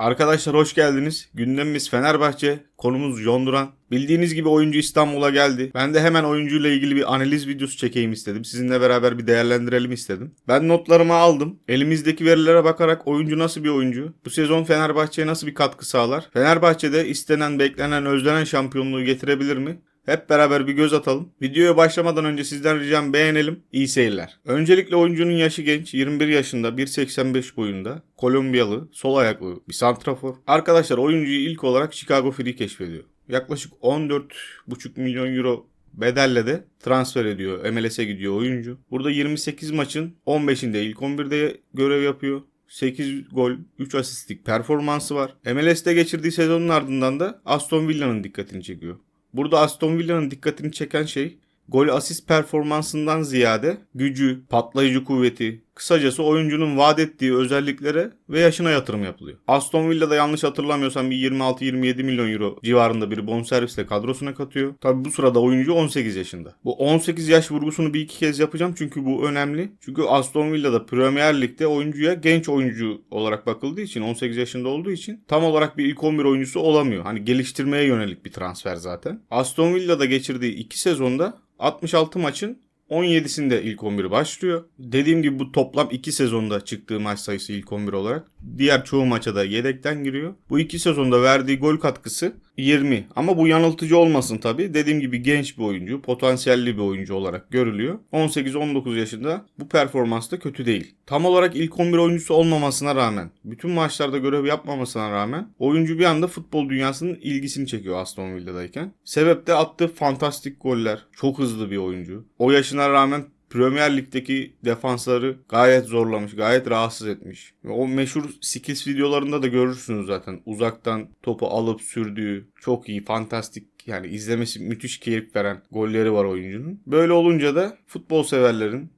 Arkadaşlar hoş geldiniz. Gündemimiz Fenerbahçe, konumuz John Duran. Bildiğiniz gibi oyuncu İstanbul'a geldi. Ben de hemen oyuncuyla ilgili bir analiz videosu çekeyim istedim. Sizinle beraber bir değerlendirelim istedim. Ben notlarımı aldım. Elimizdeki verilere bakarak oyuncu nasıl bir oyuncu? Bu sezon Fenerbahçe'ye nasıl bir katkı sağlar? Fenerbahçe'de istenen, beklenen, özlenen şampiyonluğu getirebilir mi? Hep beraber bir göz atalım. Videoya başlamadan önce sizden ricam beğenelim. İyi seyirler. Öncelikle oyuncunun yaşı genç. 21 yaşında, 1.85 boyunda. Kolombiyalı, sol ayaklı bir santrafor. Arkadaşlar oyuncuyu ilk olarak Chicago Free keşfediyor. Yaklaşık 14,5 milyon euro bedelle de transfer ediyor. MLS'e gidiyor oyuncu. Burada 28 maçın 15'inde ilk 11'de görev yapıyor. 8 gol, 3 asistlik performansı var. MLS'te geçirdiği sezonun ardından da Aston Villa'nın dikkatini çekiyor. Burada Aston Villa'nın dikkatini çeken şey gol asist performansından ziyade gücü, patlayıcı kuvveti, kısacası oyuncunun vaat ettiği özelliklere ve yaşına yatırım yapılıyor. Aston Villa'da yanlış hatırlamıyorsam bir 26-27 milyon euro civarında bir bonservisle kadrosuna katıyor. Tabi bu sırada oyuncu 18 yaşında. Bu 18 yaş vurgusunu bir iki kez yapacağım çünkü bu önemli. Çünkü Aston Villa'da Premier Lig'de oyuncuya genç oyuncu olarak bakıldığı için 18 yaşında olduğu için tam olarak bir ilk 11 oyuncusu olamıyor. Hani geliştirmeye yönelik bir transfer zaten. Aston Villa'da geçirdiği 2 sezonda 66 maçın 17'sinde ilk 11 başlıyor. Dediğim gibi bu toplam 2 sezonda çıktığı maç sayısı ilk 11 olarak. Diğer çoğu maça da yedekten giriyor. Bu 2 sezonda verdiği gol katkısı 20. Ama bu yanıltıcı olmasın tabii. Dediğim gibi genç bir oyuncu, potansiyelli bir oyuncu olarak görülüyor. 18-19 yaşında bu performans da kötü değil. Tam olarak ilk 11 oyuncusu olmamasına rağmen, bütün maçlarda görev yapmamasına rağmen oyuncu bir anda futbol dünyasının ilgisini çekiyor Aston Villa'dayken. Sebep de attığı fantastik goller. Çok hızlı bir oyuncu. O yaşına rağmen Premier Lig'deki defansları gayet zorlamış, gayet rahatsız etmiş. O meşhur skills videolarında da görürsünüz zaten. Uzaktan topu alıp sürdüğü çok iyi, fantastik yani izlemesi müthiş keyif veren golleri var oyuncunun. Böyle olunca da futbol severlerin,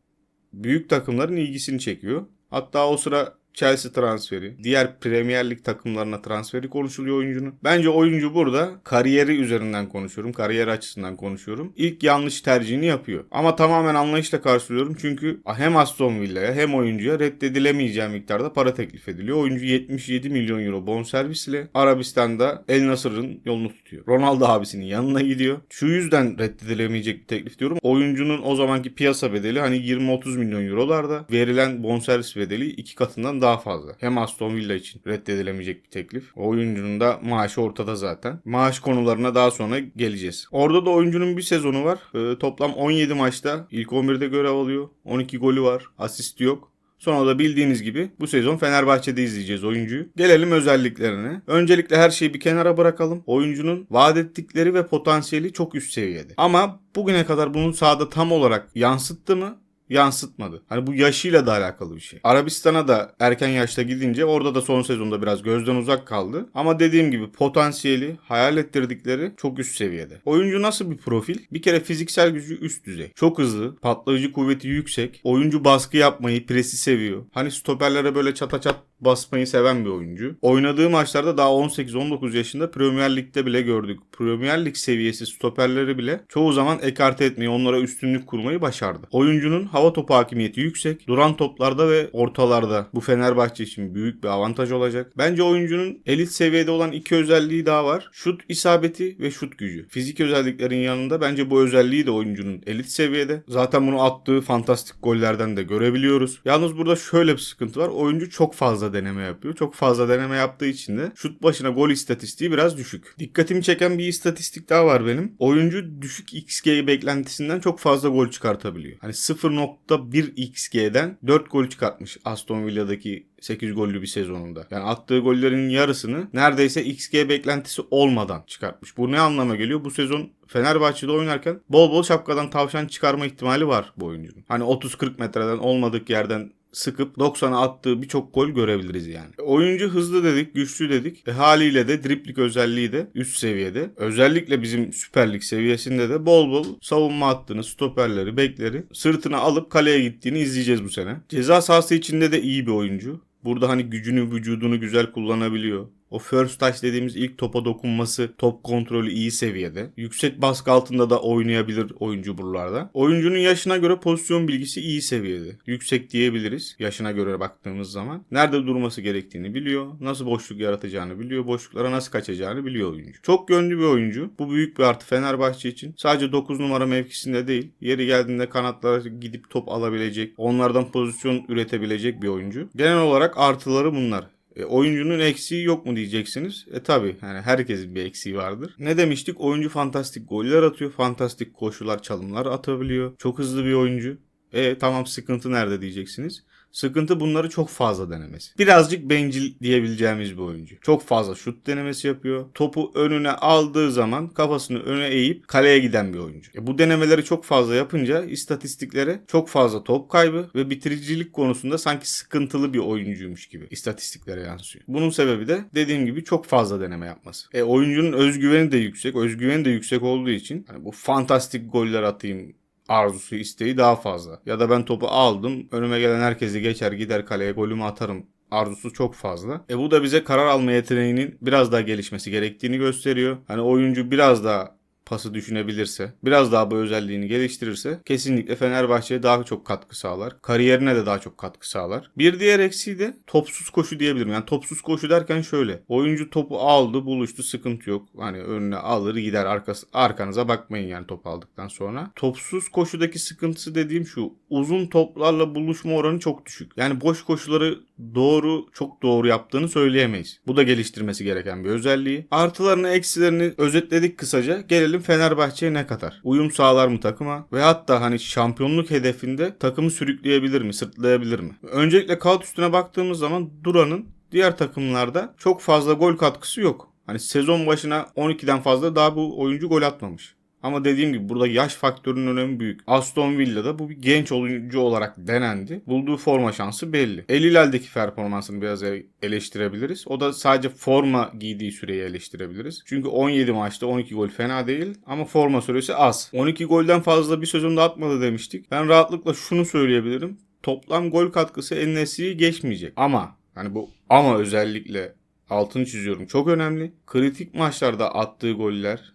büyük takımların ilgisini çekiyor. Hatta o sıra Chelsea transferi, diğer Premier Lig takımlarına transferi konuşuluyor oyuncunun. Bence oyuncu burada kariyeri üzerinden konuşuyorum, kariyer açısından konuşuyorum. İlk yanlış tercihini yapıyor. Ama tamamen anlayışla karşılıyorum çünkü hem Aston Villa'ya hem oyuncuya reddedilemeyeceği miktarda para teklif ediliyor. Oyuncu 77 milyon euro bonservisle Arabistan'da El Nasır'ın yolunu tutuyor. Ronaldo abisinin yanına gidiyor. Şu yüzden reddedilemeyecek bir teklif diyorum. Oyuncunun o zamanki piyasa bedeli hani 20-30 milyon eurolarda verilen bonservis bedeli iki katından daha fazla. Hem Aston Villa için reddedilemeyecek bir teklif. Oyuncunun da maaşı ortada zaten. Maaş konularına daha sonra geleceğiz. Orada da oyuncunun bir sezonu var. Ee, toplam 17 maçta ilk 11'de görev alıyor. 12 golü var. Asisti yok. Sonra da bildiğiniz gibi bu sezon Fenerbahçe'de izleyeceğiz oyuncuyu. Gelelim özelliklerine. Öncelikle her şeyi bir kenara bırakalım. Oyuncunun vaat ettikleri ve potansiyeli çok üst seviyede. Ama bugüne kadar bunu sahada tam olarak yansıttı mı? Yansıtmadı. Hani bu yaşıyla da alakalı bir şey. Arabistan'a da erken yaşta gidince orada da son sezonda biraz gözden uzak kaldı. Ama dediğim gibi potansiyeli, hayal ettirdikleri çok üst seviyede. Oyuncu nasıl bir profil? Bir kere fiziksel gücü üst düzey. Çok hızlı, patlayıcı kuvveti yüksek. Oyuncu baskı yapmayı, presi seviyor. Hani stoperlere böyle çata çat basmayı seven bir oyuncu. Oynadığı maçlarda daha 18-19 yaşında Premier Lig'de bile gördük. Premier Lig seviyesi stoperleri bile çoğu zaman ekarte etmeyi, onlara üstünlük kurmayı başardı. Oyuncunun hava topu hakimiyeti yüksek. Duran toplarda ve ortalarda bu Fenerbahçe için büyük bir avantaj olacak. Bence oyuncunun elit seviyede olan iki özelliği daha var. Şut isabeti ve şut gücü. Fizik özelliklerin yanında bence bu özelliği de oyuncunun elit seviyede. Zaten bunu attığı fantastik gollerden de görebiliyoruz. Yalnız burada şöyle bir sıkıntı var. Oyuncu çok fazla deneme yapıyor. Çok fazla deneme yaptığı için de şut başına gol istatistiği biraz düşük. Dikkatimi çeken bir istatistik daha var benim. Oyuncu düşük XG beklentisinden çok fazla gol çıkartabiliyor. Hani 0.1 XG'den 4 gol çıkartmış Aston Villa'daki 8 gollü bir sezonunda. Yani attığı gollerin yarısını neredeyse XG beklentisi olmadan çıkartmış. Bu ne anlama geliyor? Bu sezon Fenerbahçe'de oynarken bol bol şapkadan tavşan çıkarma ihtimali var bu oyuncunun. Hani 30-40 metreden olmadık yerden sıkıp 90'a attığı birçok gol görebiliriz yani. Oyuncu hızlı dedik, güçlü dedik. E, haliyle de driplik özelliği de üst seviyede. Özellikle bizim Süper Lig seviyesinde de bol bol savunma hattını, stoperleri, bekleri sırtına alıp kaleye gittiğini izleyeceğiz bu sene. Ceza sahası içinde de iyi bir oyuncu. Burada hani gücünü, vücudunu güzel kullanabiliyor. O first touch dediğimiz ilk topa dokunması, top kontrolü iyi seviyede. Yüksek baskı altında da oynayabilir oyuncu buralarda. Oyuncunun yaşına göre pozisyon bilgisi iyi seviyede. Yüksek diyebiliriz yaşına göre baktığımız zaman. Nerede durması gerektiğini biliyor. Nasıl boşluk yaratacağını biliyor. Boşluklara nasıl kaçacağını biliyor oyuncu. Çok yönlü bir oyuncu. Bu büyük bir artı Fenerbahçe için. Sadece 9 numara mevkisinde değil. Yeri geldiğinde kanatlara gidip top alabilecek. Onlardan pozisyon üretebilecek bir oyuncu. Genel olarak artıları bunlar. E, oyuncunun eksiği yok mu diyeceksiniz. E tabi yani herkesin bir eksiği vardır. Ne demiştik? Oyuncu fantastik goller atıyor. Fantastik koşular, çalımlar atabiliyor. Çok hızlı bir oyuncu. E tamam sıkıntı nerede diyeceksiniz. Sıkıntı bunları çok fazla denemesi. Birazcık bencil diyebileceğimiz bir oyuncu. Çok fazla şut denemesi yapıyor. Topu önüne aldığı zaman kafasını öne eğip kaleye giden bir oyuncu. E bu denemeleri çok fazla yapınca istatistiklere çok fazla top kaybı ve bitiricilik konusunda sanki sıkıntılı bir oyuncuymuş gibi istatistiklere yansıyor. Bunun sebebi de dediğim gibi çok fazla deneme yapması. E oyuncunun özgüveni de yüksek. Özgüveni de yüksek olduğu için hani bu fantastik goller atayım arzusu, isteği daha fazla. Ya da ben topu aldım, önüme gelen herkesi geçer gider kaleye golümü atarım arzusu çok fazla. E bu da bize karar alma yeteneğinin biraz daha gelişmesi gerektiğini gösteriyor. Hani oyuncu biraz daha pası düşünebilirse, biraz daha bu özelliğini geliştirirse kesinlikle Fenerbahçe'ye daha çok katkı sağlar. Kariyerine de daha çok katkı sağlar. Bir diğer eksiği de topsuz koşu diyebilirim. Yani topsuz koşu derken şöyle. Oyuncu topu aldı, buluştu, sıkıntı yok. Hani önüne alır gider arkası, arkanıza bakmayın yani top aldıktan sonra. Topsuz koşudaki sıkıntısı dediğim şu. Uzun toplarla buluşma oranı çok düşük. Yani boş koşuları doğru, çok doğru yaptığını söyleyemeyiz. Bu da geliştirmesi gereken bir özelliği. Artılarını, eksilerini özetledik kısaca. Gelelim Fenerbahçe'ye ne kadar? Uyum sağlar mı takıma? Ve hatta hani şampiyonluk hedefinde takımı sürükleyebilir mi? Sırtlayabilir mi? Öncelikle kağıt üstüne baktığımız zaman Duran'ın diğer takımlarda çok fazla gol katkısı yok. Hani sezon başına 12'den fazla daha bu oyuncu gol atmamış. Ama dediğim gibi burada yaş faktörünün önemi büyük. Aston Villa'da bu bir genç oyuncu olarak denendi. Bulduğu forma şansı belli. El Hilal'deki performansını biraz e- eleştirebiliriz. O da sadece forma giydiği süreyi eleştirebiliriz. Çünkü 17 maçta 12 gol fena değil ama forma süresi az. 12 golden fazla bir sezonda atmadı demiştik. Ben rahatlıkla şunu söyleyebilirim. Toplam gol katkısı En-Nesyri'yi geçmeyecek. Ama hani bu ama özellikle altını çiziyorum çok önemli. Kritik maçlarda attığı goller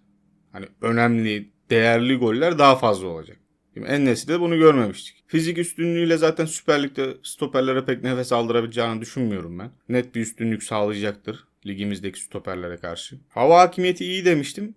hani önemli, değerli goller daha fazla olacak. Şimdi En-Nesyri'de bunu görmemiştik. Fizik üstünlüğüyle zaten Süper Lig'de stoperlere pek nefes aldırabileceğini düşünmüyorum ben. Net bir üstünlük sağlayacaktır ligimizdeki stoperlere karşı. Hava hakimiyeti iyi demiştim.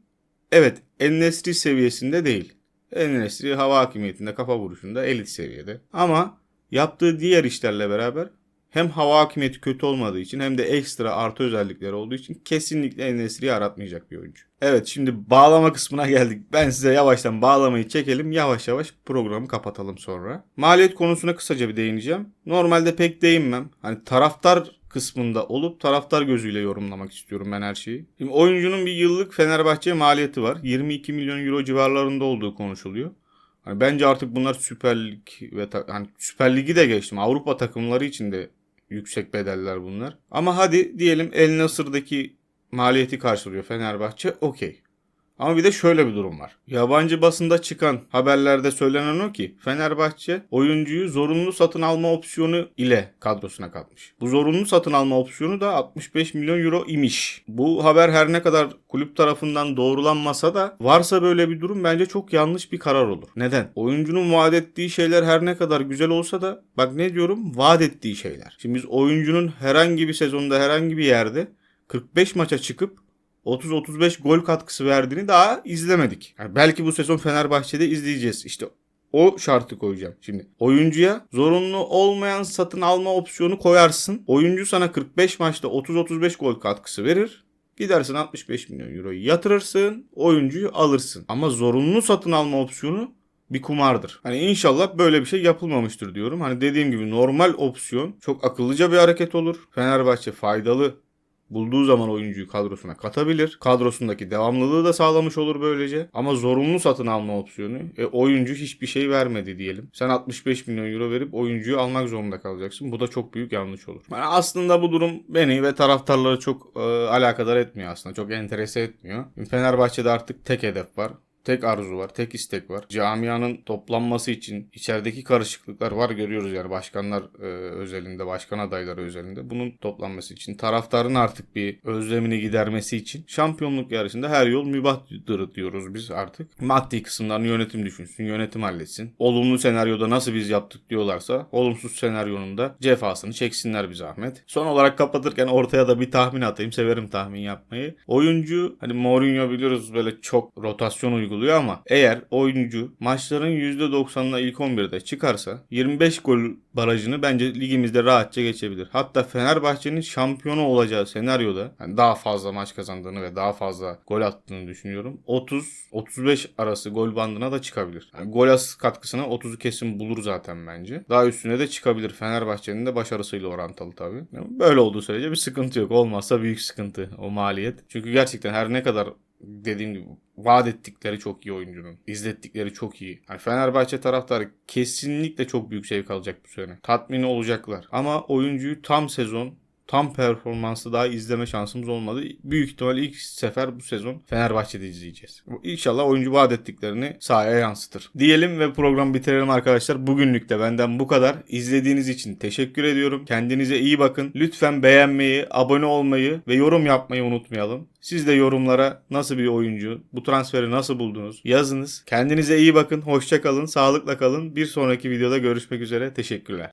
Evet, En-Nesri seviyesinde değil. En-Nesri hava hakimiyetinde, kafa vuruşunda elit seviyede. Ama yaptığı diğer işlerle beraber hem hava hakimiyeti kötü olmadığı için hem de ekstra artı özellikleri olduğu için kesinlikle En-Nesyri'yi aratmayacak bir oyuncu. Evet şimdi bağlama kısmına geldik. Ben size yavaştan bağlamayı çekelim. Yavaş yavaş programı kapatalım sonra. Maliyet konusuna kısaca bir değineceğim. Normalde pek değinmem. Hani taraftar kısmında olup taraftar gözüyle yorumlamak istiyorum ben her şeyi. Şimdi oyuncunun bir yıllık Fenerbahçe maliyeti var. 22 milyon euro civarlarında olduğu konuşuluyor. Hani bence artık bunlar Süper Lig ve hani Süper Lig'i de geçtim. Avrupa takımları için de yüksek bedeller bunlar. Ama hadi diyelim El Nasır'daki maliyeti karşılıyor Fenerbahçe. Okey. Ama bir de şöyle bir durum var. Yabancı basında çıkan haberlerde söylenen o ki Fenerbahçe oyuncuyu zorunlu satın alma opsiyonu ile kadrosuna katmış. Bu zorunlu satın alma opsiyonu da 65 milyon euro imiş. Bu haber her ne kadar kulüp tarafından doğrulanmasa da varsa böyle bir durum bence çok yanlış bir karar olur. Neden? Oyuncunun vaat ettiği şeyler her ne kadar güzel olsa da bak ne diyorum vaat ettiği şeyler. Şimdi biz oyuncunun herhangi bir sezonda herhangi bir yerde 45 maça çıkıp 30-35 gol katkısı verdiğini daha izlemedik. Yani belki bu sezon Fenerbahçe'de izleyeceğiz. İşte o şartı koyacağım. Şimdi oyuncuya zorunlu olmayan satın alma opsiyonu koyarsın. Oyuncu sana 45 maçta 30-35 gol katkısı verir. Gidersin 65 milyon euroyu yatırırsın, oyuncuyu alırsın. Ama zorunlu satın alma opsiyonu bir kumardır. Hani inşallah böyle bir şey yapılmamıştır diyorum. Hani dediğim gibi normal opsiyon çok akıllıca bir hareket olur. Fenerbahçe faydalı bulduğu zaman oyuncuyu kadrosuna katabilir. Kadrosundaki devamlılığı da sağlamış olur böylece. Ama zorunlu satın alma opsiyonu. E, oyuncu hiçbir şey vermedi diyelim. Sen 65 milyon euro verip oyuncuyu almak zorunda kalacaksın. Bu da çok büyük yanlış olur. Yani aslında bu durum beni ve taraftarları çok e, alakadar etmiyor aslında. Çok enterese etmiyor. Fenerbahçe'de artık tek hedef var. Tek arzu var, tek istek var. Camianın toplanması için içerideki karışıklıklar var görüyoruz yani başkanlar e, özelinde, başkan adayları özelinde. Bunun toplanması için, taraftarın artık bir özlemini gidermesi için şampiyonluk yarışında her yol mübahtır diyoruz biz artık. Maddi kısımlarını yönetim düşünsün, yönetim halletsin. Olumlu senaryoda nasıl biz yaptık diyorlarsa, olumsuz senaryonun da cefasını çeksinler bir zahmet. Son olarak kapatırken ortaya da bir tahmin atayım. Severim tahmin yapmayı. Oyuncu hani Mourinho biliyoruz böyle çok rotasyon uyguluyor ama eğer oyuncu maçların %90'ına ilk 11'de çıkarsa 25 gol barajını bence ligimizde rahatça geçebilir. Hatta Fenerbahçe'nin şampiyonu olacağı senaryoda yani daha fazla maç kazandığını ve daha fazla gol attığını düşünüyorum. 30-35 arası gol bandına da çıkabilir. Yani gol as katkısına 30'u kesin bulur zaten bence. Daha üstüne de çıkabilir. Fenerbahçe'nin de başarısıyla orantılı tabii. Böyle olduğu sürece bir sıkıntı yok. Olmazsa büyük sıkıntı o maliyet. Çünkü gerçekten her ne kadar dediğim gibi vaat ettikleri çok iyi oyuncunun. izlettikleri çok iyi. Yani Fenerbahçe taraftarı kesinlikle çok büyük zevk alacak bu sene. Tatmin olacaklar. Ama oyuncuyu tam sezon tam performansı daha izleme şansımız olmadı. Büyük ihtimal ilk sefer bu sezon Fenerbahçe'de izleyeceğiz. İnşallah oyuncu vaat ettiklerini sahaya yansıtır. Diyelim ve programı bitirelim arkadaşlar. Bugünlük de benden bu kadar. İzlediğiniz için teşekkür ediyorum. Kendinize iyi bakın. Lütfen beğenmeyi, abone olmayı ve yorum yapmayı unutmayalım. Siz de yorumlara nasıl bir oyuncu, bu transferi nasıl buldunuz yazınız. Kendinize iyi bakın, hoşça kalın, sağlıkla kalın. Bir sonraki videoda görüşmek üzere. Teşekkürler.